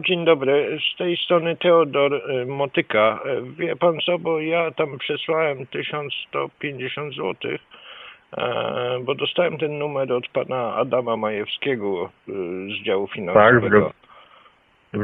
Dzień dobry. Z tej strony Teodor e, Motyka. E, Wie pan co, bo ja tam przesłałem 1150 zł, e, bo dostałem ten numer od pana Adama Majewskiego e, z działu Tak, finansowego. zgadza,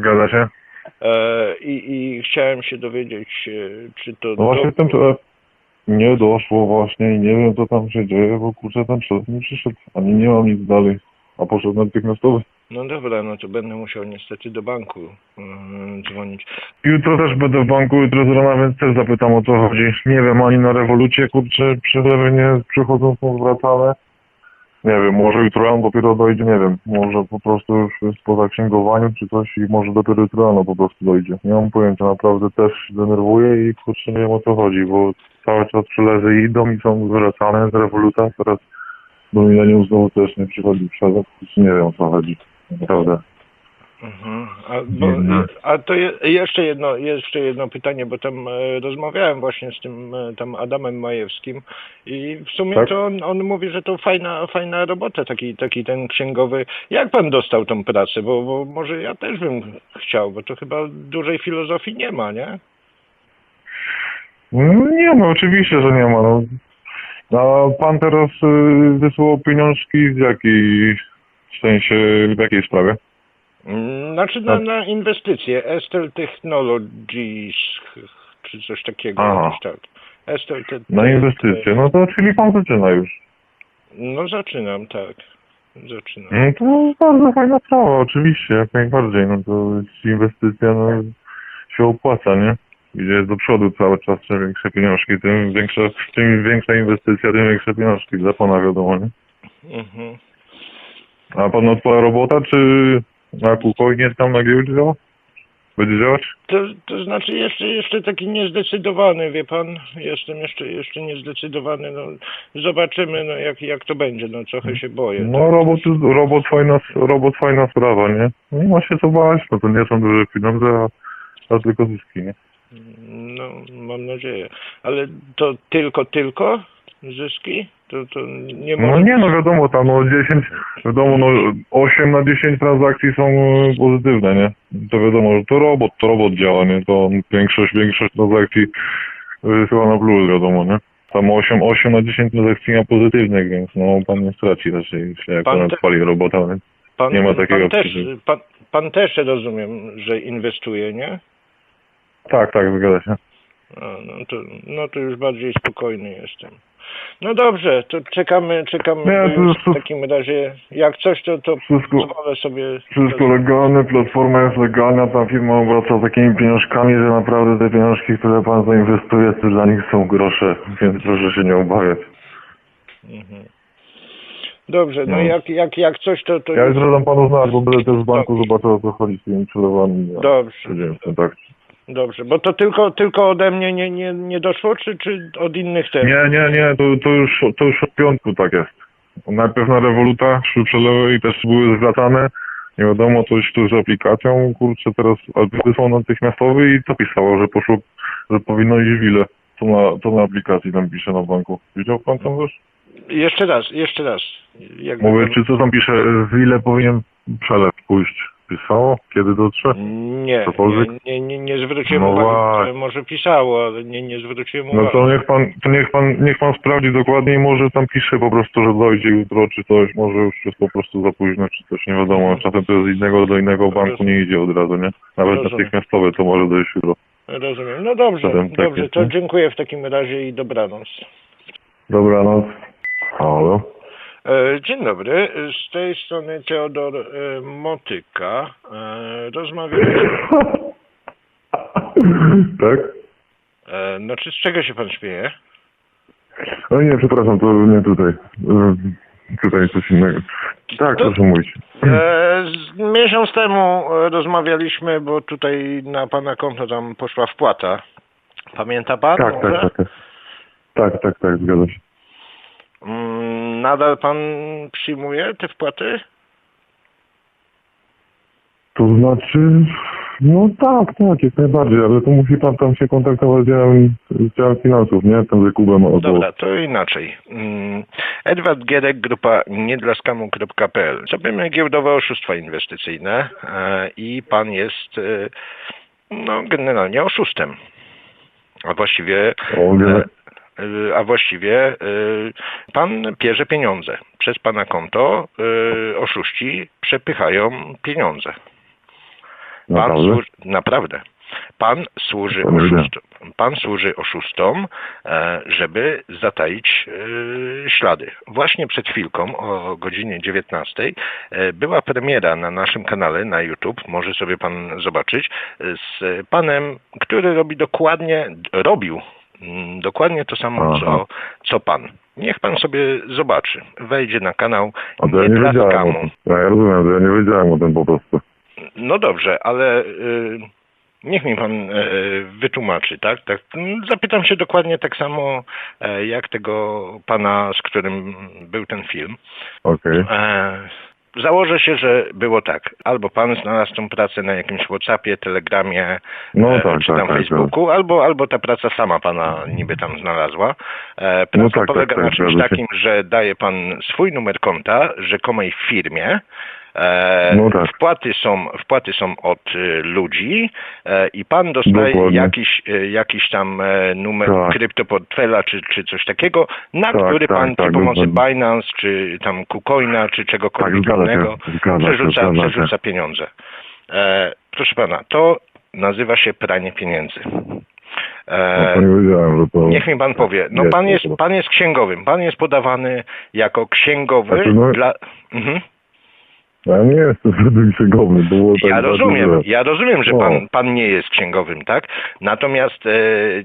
zgadza się. E, I, I chciałem się dowiedzieć, czy to... No właśnie do- ten nie doszło właśnie i nie wiem co tam się dzieje, bo kurczę ten człowiek nie przyszedł, ani nie mam nic dalej, a poszedł natychmiastowy. No dobra, no to będę musiał niestety do banku e, dzwonić. Jutro też będę w banku, jutro z rana, więc też zapytam o co chodzi. Nie wiem, ani na rewolucję, kurczę, przelewy nie przychodzą, są zwracane. Nie wiem, może jutro rano dopiero dojdzie, nie wiem, może po prostu już jest po zaksięgowaniu czy coś i może dopiero jutro rano po prostu dojdzie. Nie mam pojęcia, naprawdę też się denerwuję i kurczę nie wiem o co chodzi, bo cały czas przelewy idą i są zwracane z rewoluta, teraz do milenium znowu też nie przychodzi przelew, nie wiem o co chodzi, naprawdę. Mhm. A, bo, a to je, jeszcze jedno, jeszcze jedno pytanie, bo tam e, rozmawiałem właśnie z tym e, tam Adamem Majewskim i w sumie Tak? to on, on mówi, że to fajna, fajna robota, taki, taki ten księgowy. Jak pan dostał tą pracę? Bo, bo może ja też bym chciał, bo to chyba dużej filozofii nie ma, nie? No nie no, oczywiście, że nie ma. No. A pan teraz y, wysłał pieniążki w jakiej w sensie, w jakiej sprawie? Mm, Znaczy na, Tak. na inwestycje, Estel Technologies czy coś takiego. Aha. jakoś tak. Estel te, Na inwestycje. No to czyli pan zaczyna już. No zaczynam, tak. Zaczynam. No to bardzo fajna sprawa, oczywiście, jak najbardziej. No to inwestycja no, się opłaca, nie? Idzie do przodu cały czas, czym większe pieniążki, tym większa, tym większa inwestycja, tym większe pieniążki. Dla pana wiadomo, nie? Mhm. A pan odpala robota, czy na kółkojnie tam na giełdzie? Będzie działać? To, to znaczy jeszcze, jeszcze taki niezdecydowany, wie pan, jestem jeszcze, jeszcze niezdecydowany, no zobaczymy, no jak, jak to będzie, no trochę się boję. No tak. robot, robot, fajna, robot fajna sprawa, nie? Nie ma się co bać, no to nie są duże pieniądze, a, a tylko zyski, nie? No, mam nadzieję. Ale to tylko, tylko zyski? To, to nie No może... nie, no wiadomo, tam no 10, wiadomo, no 8 na 10 transakcji są e, pozytywne, nie? To wiadomo, że to robot, to robot działa, nie? To większość, większość transakcji e, chyba na plus, wiadomo, nie? Tam 8, 8 na 10 transakcji ma pozytywnych, więc no pan nie straci raczej, jeśli pan te- odpali robota, nie? pan, nie ma takiego pan też, pan, pan też rozumiem, że inwestuje, nie? Tak, tak, zgadza się. A, no, to, no to już bardziej spokojny jestem. No dobrze, to czekamy, czekamy Nie, to już już- w takim razie. Jak coś, to, to Wszystko, pozwolę sobie. Wszystko legalne, platforma jest legalna, ta firma obraca takimi pieniążkami, że naprawdę te pieniążki, które pan zainwestuje, to dla nich są grosze, więc proszę się nie obawiać. Mhm. Dobrze, no, No. Jak, jak, jak coś, to. to Ja jutro dam panu znać, bo będę też w banku zobaczył o co chodzi z tymi przelewami. Dobrze, Będziemy w kontakcie. Dobrze. Bo to tylko, tylko ode mnie nie, nie, nie doszło, czy, czy od innych też? Nie, nie, nie, to, to, już, to już od piątku tak jest. Najpierw na rewoluta szły przelewy i też były zwracane. Nie wiadomo, coś tu z aplikacją, kurczę, teraz wysłał natychmiastowy i to pisało, że poszło, że powinno iść w ile. To na, to na aplikacji tam pisze na banku. Widział pan tam też? Jeszcze raz, jeszcze raz. Jak Mówię, czy co tam pisze, w ile powinien przelew pójść? Pisało? Kiedy dotrze? Nie, Cokolwiek? nie, nie, nie, zwróciłem No uwagi, właśnie. może pisało, ale nie, nie zwróciłem No uwagi. to niech pan, to niech pan, niech pan sprawdzi dokładnie i może tam pisze po prostu, że dojdzie jutro czy coś, może już jest po prostu za późno czy coś, nie wiadomo. Czasem to z innego do innego banku nie idzie od razu, nie? Nawet Rozumiem. natychmiastowe to może dojść jutro. Rozumiem. No dobrze, Zatem tak dobrze, jest, to nie? dziękuję w takim razie i dobranoc. Dobranoc. Halo. E, Dzień dobry, z tej strony Teodor e, Motyka. E, Rozmawialiśmy. tak? E, Znaczy, z czego się pan śmieje? O nie, przepraszam, to nie tutaj. Tutaj coś innego. Tak, To- proszę mówić. E, miesiąc temu rozmawialiśmy, bo tutaj na pana konto tam poszła wpłata. Pamięta pan? Tak, tak, tak. Tak, tak, tak, tak zgadza się. Mm, Nadal pan przyjmuje te wpłaty? To znaczy, No tak, tak, jak najbardziej, ale to musi pan tam się kontaktować z działem, z działem finansów, nie? Tam z Jakubem albo... Dobra, to inaczej. Mm, Edward Gierek, grupa niedlaskamu.pl. Zrobimy giełdowe oszustwa inwestycyjne e, i pan jest e, no, generalnie oszustem. A właściwie O, e, a właściwie e, pan bierze pieniądze. Przez pana konto e, oszuści przepychają pieniądze. Pan Naprawdę? służy, naprawdę. Pan służy oszustom. Pan służy oszustom, e, żeby zataić e, ślady. Właśnie przed chwilką o godzinie 19 e, była premiera na naszym kanale na YouTube, może sobie pan zobaczyć, z panem, który robi dokładnie, robił dokładnie to samo, Aha. co, co pan. Niech pan sobie zobaczy. Wejdzie na kanał A to ja nie wiedziałem o tym. Ja, ja rozumiem, że ja nie wiedziałem o tym po prostu. No dobrze, ale y, niech mi pan y, wytłumaczy, tak? tak? mm, Zapytam się dokładnie tak samo e, jak tego pana, z którym był ten film. Okej. E, założę się, że było tak. Albo pan znalazł tą pracę na jakimś Whatsappie, Telegramie, No e, tak, czy tak, tam tak, Facebooku, albo, albo ta praca sama pana niby tam znalazła. E, praca No tak, tak, polega tak, na czymś takim, że daje pan swój numer konta rzekomej firmie. E, No tak. wpłaty, są, wpłaty są od y, ludzi e, i pan dostaje Dokładnie. jakiś, y, jakiś tam e, numer Tak. kryptoportfela czy, czy coś takiego, na Tak, który tak, pan tak, przy pomocy. Binance, czy tam KuCoina, czy Tak, czegokolwiek się, innego przerzuca, przerzuca pieniądze. Proszę pana, to nazywa się pranie pieniędzy. No E, to... Niech mi pan powie, no pan jest, pan jest księgowym, pan jest podawany jako księgowy Znaczy, no- dla... Mhm. Ja nie jestem żadnym księgowym, było tak Ja rozumiem, że- ja rozumiem, że pan, pan nie jest księgowym, tak? Natomiast e,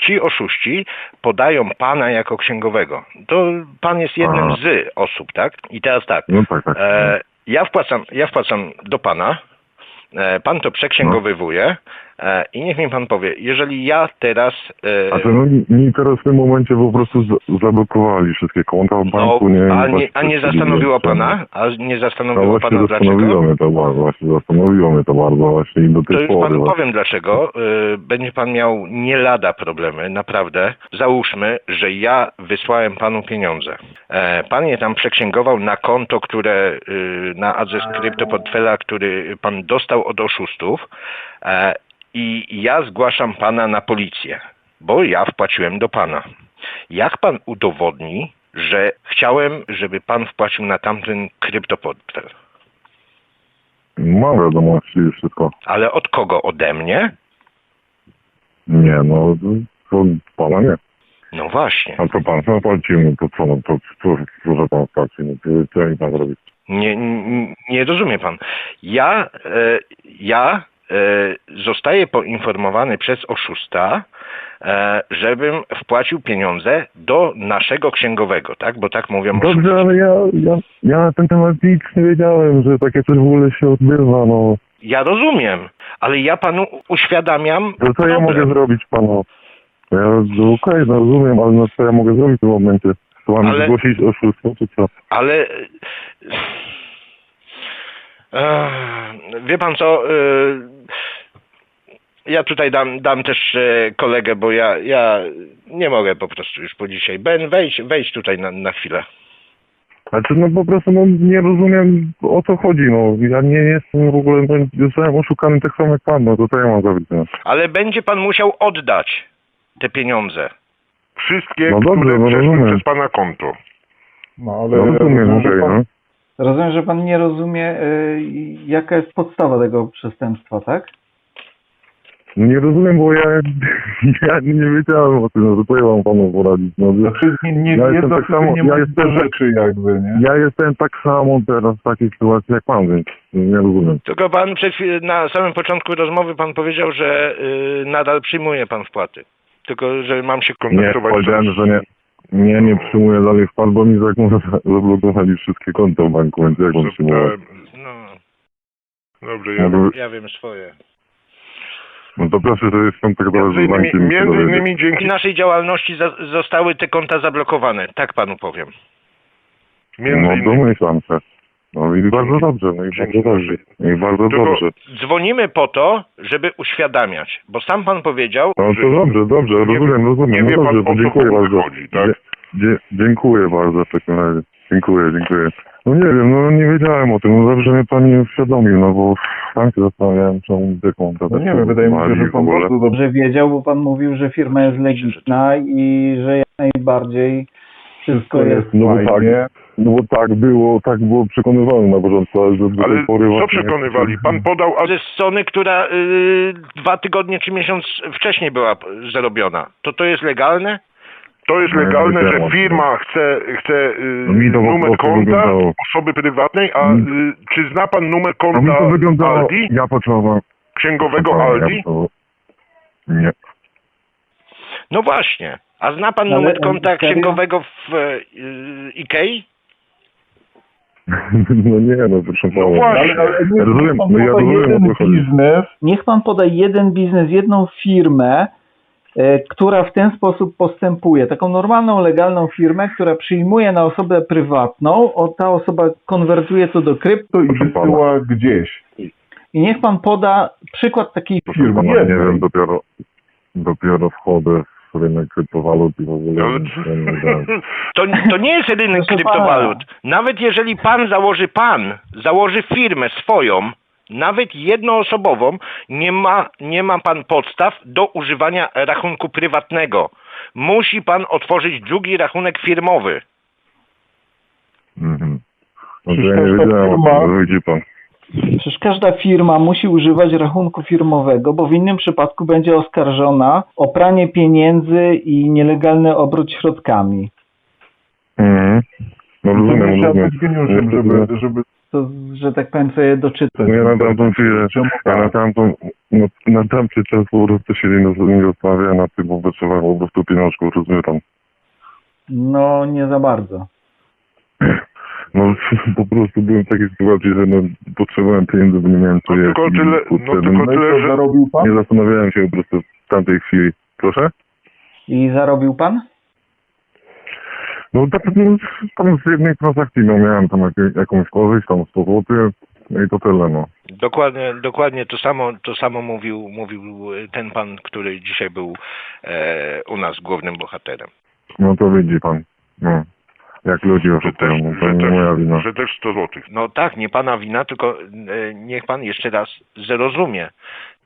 ci oszuści podają pana jako księgowego. To pan jest jednym Aha. z osób, tak? I teraz tak, No tak, tak. e, ja, wpłacam, ja wpłacam do pana, pan to przeksięgowywuje e, i niech mi pan powie, jeżeli ja teraz... E, A to no, mi teraz w tym momencie po prostu zablokowali wszystkie konta w no, banku, nie wiem, a, nie, a nie zastanowiło pana? A nie No zastanowiło właśnie pana zastanowiło dlaczego? mnie to bardzo, właśnie zastanowiło mnie to bardzo właśnie i do To tej już pory. panu właśnie. powiem dlaczego. Będzie pan miał nie lada problemy, naprawdę. Załóżmy, że ja wysłałem panu pieniądze. E, Pan je tam przeksięgował na konto, które y, na adres kryptoportfela, który pan dostał od oszustów. E, I ja zgłaszam pana na policję, bo ja wpłaciłem do pana. Jak pan udowodni, że chciałem, żeby pan wpłacił na tamten kryptoportfel? Mam wiadomości i wszystko. Ale od kogo? Ode mnie? Nie, no to pana nie. No właśnie. A to pan sam płacił, no to co, no to co, co że pan płaci, no to co ja pan zrobić? Nie, nie, nie rozumie pan. Ja, e, ja e, zostaję poinformowany przez oszusta, e, żebym wpłacił pieniądze do naszego księgowego, tak? Bo tak mówią oszuści. Dobrze, ale ja, ja, ja na ten temat nic nie wiedziałem, że takie coś w ogóle się odbywa, no. Ja rozumiem, ale ja panu uświadamiam To co ja problem. mogę zrobić panu? Ja, no okej, no rozumiem, ale no co ja mogę zrobić w tym momencie? To mam Ale- zgłosić oszustwo, czy co? Ale... Wie pan co... e, Ja tutaj dam, dam też e, kolegę, bo ja, ja nie mogę po prostu już po dzisiaj. Ben, wejdź, wejdź tutaj na, na chwilę. Znaczy, no po prostu no, nie rozumiem o co chodzi, no. Ja nie jestem w ogóle, no, zostałem oszukany tak samo jak pan, no to co ja mam no? Ale będzie pan musiał oddać te pieniądze. Wszystkie, No dobrze, które no przeszły rozumiem. przez pana konto. No ale No rozumiem, rozumiem, że pan, no. rozumiem, że pan nie rozumie, y, jaka jest podstawa tego przestępstwa, tak? Nie rozumiem, bo ja, ja nie wiedziałem o tym, no to ja mam panu poradzić, no. Ja, Znaczy nie, nie Ja jestem tak w tym samo- nie ja jestem- do rzeczy jakby, nie? ja jestem tak samo teraz w takiej sytuacji jak pan, więc nie rozumiem. Tylko pan przed chwilą, na samym początku rozmowy pan powiedział, że y, nadal przyjmuje pan wpłaty. Tylko, że mam się Nie, Kontaktować powiedziałem, się- że nie. Nie, nie przyjmuję dalej wpłat, bo mi zak- zablokowali wszystkie konta w banku, więc jak mam przyjmować? No, dobrze, No, ja to, ja wiem swoje. no to proszę, że jestem tak teraz między z innymi, bankiem. i się między dowiedzieć. innymi W dzięki, naszej działalności za, zostały te konta zablokowane. Tak panu powiem. między No innymi, domyślam się. No i bardzo dobrze, no i bardzo dobrze. I bardzo Tylko- dobrze. Dzwonimy po to, żeby uświadamiać, bo sam pan powiedział, No to dobrze, dobrze, Nie- rozumiem, rozumiem. nie no wie pan, dobrze, o to co dziękuję bardzo. chodzi, tak? Dzie- dzie- dziękuję bardzo w takim razie. Dziękuję, dziękuję. No nie wiem, no nie wiedziałem o tym, no dobrze mnie pan nie uświadomił, no bo sam się zastanawiałem, czemu dyką No nie wiem, wydaje mi się, że pan bardzo dobrze Że wiedział, bo pan mówił, że firma jest legitna i że jak najbardziej wszystko jest. No bo tak, fajnie. No bo tak było, tak było przekonywane na początku, ale że do Ale tej pory co właśnie- przekonywali? Pan podał ze strony, która y, dwa tygodnie czy miesiąc wcześniej była zarobiona. To to jest legalne? To jest No, ja legalne, że firma chce, chce y, No mi numer konta osoby prywatnej, a y, czy zna pan numer A mi konta to wyglądało, Aldi? ja potrzebowałem... Księgowego Ja Aldi? to- Nie. No właśnie. A zna pan Ale numer on konta księgowego w y, Ikei? No nie, no proszę No pana. właśnie. Ale, ale nie, Rozumiem, pan no ja poda rozumiem, jeden o co chodzi. biznes, Niech pan poda jeden biznes, jedną firmę, e, która w ten sposób postępuje. Taką normalną, legalną firmę, która przyjmuje na osobę prywatną, o ta osoba konwertuje to do krypto. to i Proszę pana. wysyła gdzieś. I niech pan poda przykład takiej Proszę firmy pana, nie wiem, dopiero, dopiero wchodzę w rynek kryptowalut i w ogóle wiedziałem. To, to nie jest rynek Proszę kryptowalut. Nawet jeżeli pan założy pan, założy firmę swoją, nawet jednoosobową, nie ma, nie ma pan podstaw do używania rachunku prywatnego. Musi pan otworzyć drugi rachunek firmowy. Mhm. No to ja nie wiedziałem o tym, no widzi pan. Przecież każda firma musi używać rachunku firmowego, bo w innym przypadku będzie oskarżona o pranie pieniędzy i nielegalny obrót środkami. Mhm. No rozumiem, musiał rozumiem. być geniuszem, żeby, żeby To, że tak powiem, sobie doczytać. No ja na tamtą chwilę, ja na tak? tamtą, no, na tamty czas po prostu się nie, zastanawiałem nad tym, bo potrzebowałem po prostu pieniążków, rozumie pan. No, nie za bardzo. No po prostu byłem w takiej sytuacji, że no, potrzebowałem pieniędzy, bo nie miałem co No jeść. tylko i tyle- no tylko No i tyle, co, że- zarobił pan? Nie zastanawiałem się po prostu w tamtej chwili. Proszę? I zarobił pan? No tak, no, tam z jednej transakcji no, miałem tam jak, jakąś korzyść, tam 100 zł, no i to tyle, no. Dokładnie, dokładnie to samo, to samo mówił, mówił ten pan, który dzisiaj był e, u nas głównym bohaterem. No to widzi pan, no. Jak ludzi że oszukują, też, no to że nie moja wina. też, że też 100 złotych. No tak, nie pana wina, tylko e, niech pan jeszcze raz zrozumie.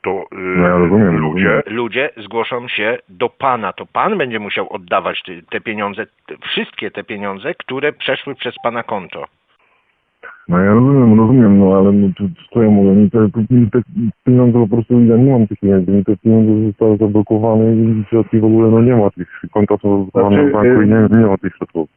To y, No ja rozumiem, ludzie. Ludzie zgłoszą się do pana, to pan będzie musiał oddawać te, te pieniądze, te, wszystkie te pieniądze, które przeszły przez pana konto. No ja rozumiem, rozumiem, no ale no, to, co ja mówię, mi te, mi te pieniądze po prostu, ja nie mam tych pieniędzy, mi te pieniądze zostały zablokowane i środki w ogóle, no nie ma tych, konta są zablokowane Znaczy, w banku i nie, nie ma tych środków.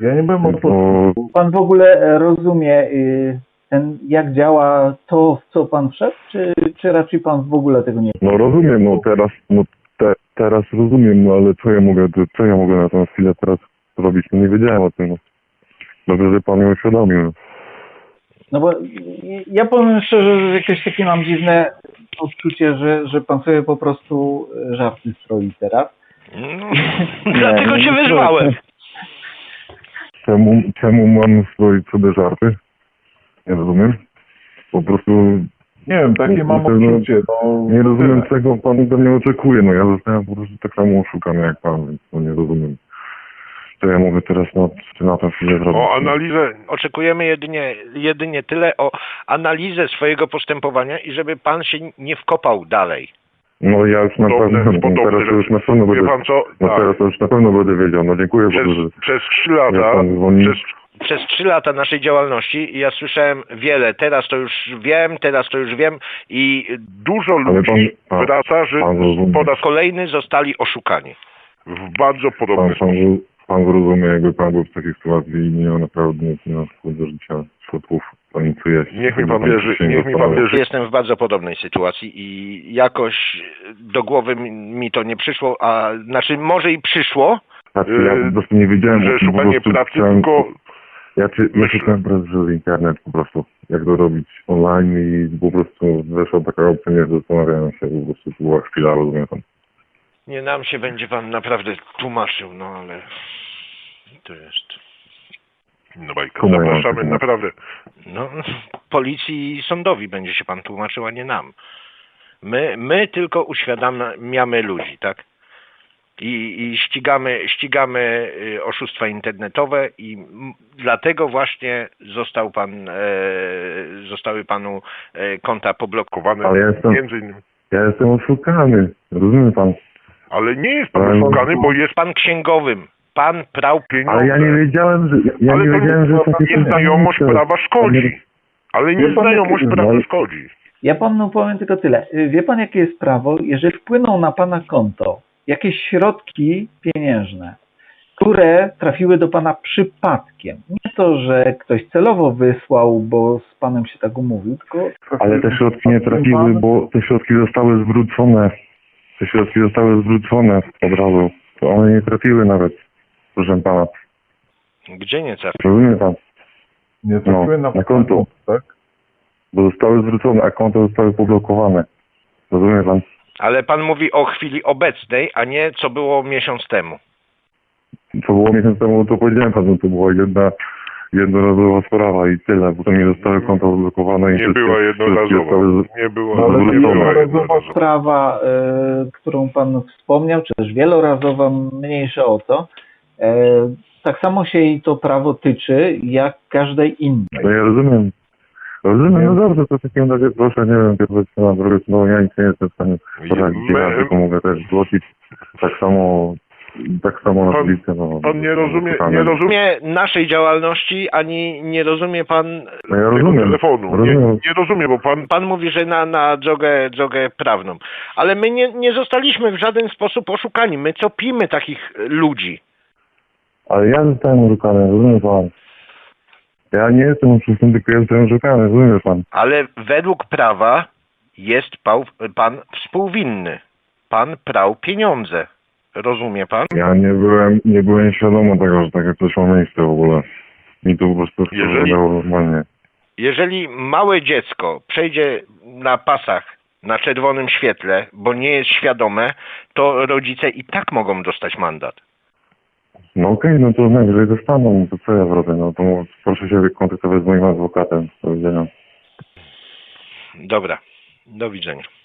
Ja nie byłem od No, Pan w ogóle e, rozumie, y, ten, jak działa to, w co pan wszedł, czy, czy raczej pan w ogóle tego nie no rozumiem, no teraz, no te, teraz rozumiem, no ale co ja mogę, co ja mogę na tę chwilę teraz zrobić, no nie wiedziałem o tym, no. Dobrze, że pan mnie uświadomił. No bo ja powiem szczerze, że jakieś takie mam dziwne odczucie, że, że pan sobie po prostu e, żarty stroi teraz. No, dlatego cię nie, wezwałem. Czemu, czemu mam swoje sobie żarty? Nie rozumiem. Po prostu Nie wiem, takie mam odczucie. No, nie rozumiem, tyle. czego pan ode mnie oczekuje. No ja zostałem po prostu tak samo oszukany jak pan, więc no nie rozumiem. Co ja mogę teraz na, na tę chwilę zrobić? o analizę, Oczekujemy jedynie, jedynie tyle o analizę swojego postępowania i żeby pan się nie wkopał dalej. No ja już na podobne, pewno, podobne teraz to już na pewno Wie będę, pan co? no Tak, teraz to już na pewno będę wiedział. No dziękuję bardzo, że przez, przez 3 jak lata, pan przez, Przez trzy lata naszej działalności ja słyszałem wiele. Teraz to już wiem, teraz to już wiem i dużo Ale ludzi pan- pan- wraca, że pan po raz kolejny zostali oszukani. w bardzo pan, podobny pan, sposób. pan zrozumie, jakby pan był w takiej sytuacji i nie miał naprawdę nic na do życia środków, jest. Niech mi pan wierzy, niech mi pan wierzy. Jestem w bardzo podobnej sytuacji i jakoś do głowy mi- to nie przyszło, a znaczy może i przyszło, Znaczy, ja po prostu nie wiedziałem, że szukanie prostu pracy, chciałem- tylko Ja, czy, ja szukałem pracy przez internet po prostu, jak to robić online i po prostu weszła taka opcja, nie zastanawiałem się, po prostu to była chwila, rozumiem pan. nie nam się będzie pan naprawdę tłumaczył, no ale to jest. No bajka, zapraszamy, tłumaczyć? naprawdę. No, policji i sądowi będzie się pan tłumaczył, a nie nam. My, my tylko uświadamiamy ludzi, tak? I, i ścigamy, ścigamy y, oszustwa internetowe i dlatego właśnie został pan, e, zostały panu e, konta poblokowane. Kowane Ale ja jestem- między innymi. Ja jestem oszukany, rozumie pan? Ale nie jest pan Ale- oszukany, bo jest Pan księgowym, pan prał pieniądze. Ale ja nie wiedziałem, że... Ja, Ale nie wiedziałem, że takie... nieznajomość prawa szkodzi. Ale nieznajomość prawa szkodzi. Ja panu powiem tylko tyle. Y, Wie pan, jakie jest prawo? Jeżeli wpłyną na pana konto jakieś środki pieniężne, które trafiły do pana przypadkiem, nie to, że ktoś celowo wysłał, bo z panem się tak umówił, tylko Ale te środki nie trafiły, bo te środki zostały zwrócone. Te środki zostały zwrócone od razu. To one nie trafiły nawet, proszę pana. Gdzie nie trafi? Rozumie pan? Nie trafiły No, na, na konto. tak? Bo zostały zwrócone, a konta zostały poblokowane. Rozumie pan? Ale pan mówi o chwili obecnej, a nie co było miesiąc temu. Co było miesiąc temu, to powiedziałem panu, to była jedna jednorazowa sprawa i tyle. Potem nie zostały konta zablokowane i Nie wszystkie- była wszystkie jednorazowa. zostały z- Nie była, No, ale nie była była jednorazowa. sprawa, y, którą pan wspomniał, czy też wielorazowa, mniejsza o to, y, tak samo się jej to prawo tyczy, jak każdej innej. No ja rozumiem. Rozumiem, no dobrze, to w takim razie proszę, nie wiem, kierować się na drogę, no ja nic nie jestem w stanie poradzić, ja tylko mogę też zgłosić tak samo, tak samo na Pan- policję. No, Pan nie rozumie, nie rozumie naszej działalności, ani nie rozumie pan. No ja rozumiem, telefonu. Nie, rozumiem. nie rozumie, bo pan Pan mówi, że na, na drogę, drogę prawną. Ale my nie, nie zostaliśmy w żaden sposób oszukani. My copimy takich ludzi. Ale ja zostałem oszukany, rozumie pan. Ja nie jestem oszustem, tylko oszukany, rozumie pan. Ale według prawa jest pał, pan współwinny. Pan prał pieniądze. Rozumie pan? Ja nie byłem, nie byłem świadomy tego, że takie coś ma miejsce w ogóle. Mi to po prostu Jeżeli- wyglądało normalnie. Jeżeli małe dziecko przejdzie na pasach na czerwonym świetle, bo nie jest świadome, to rodzice i tak mogą dostać mandat. No okej, no to najwyżej dostaną, no to co ja zrobię, no to proszę się kontaktować z moim adwokatem. Do widzenia. Dobra. Do widzenia.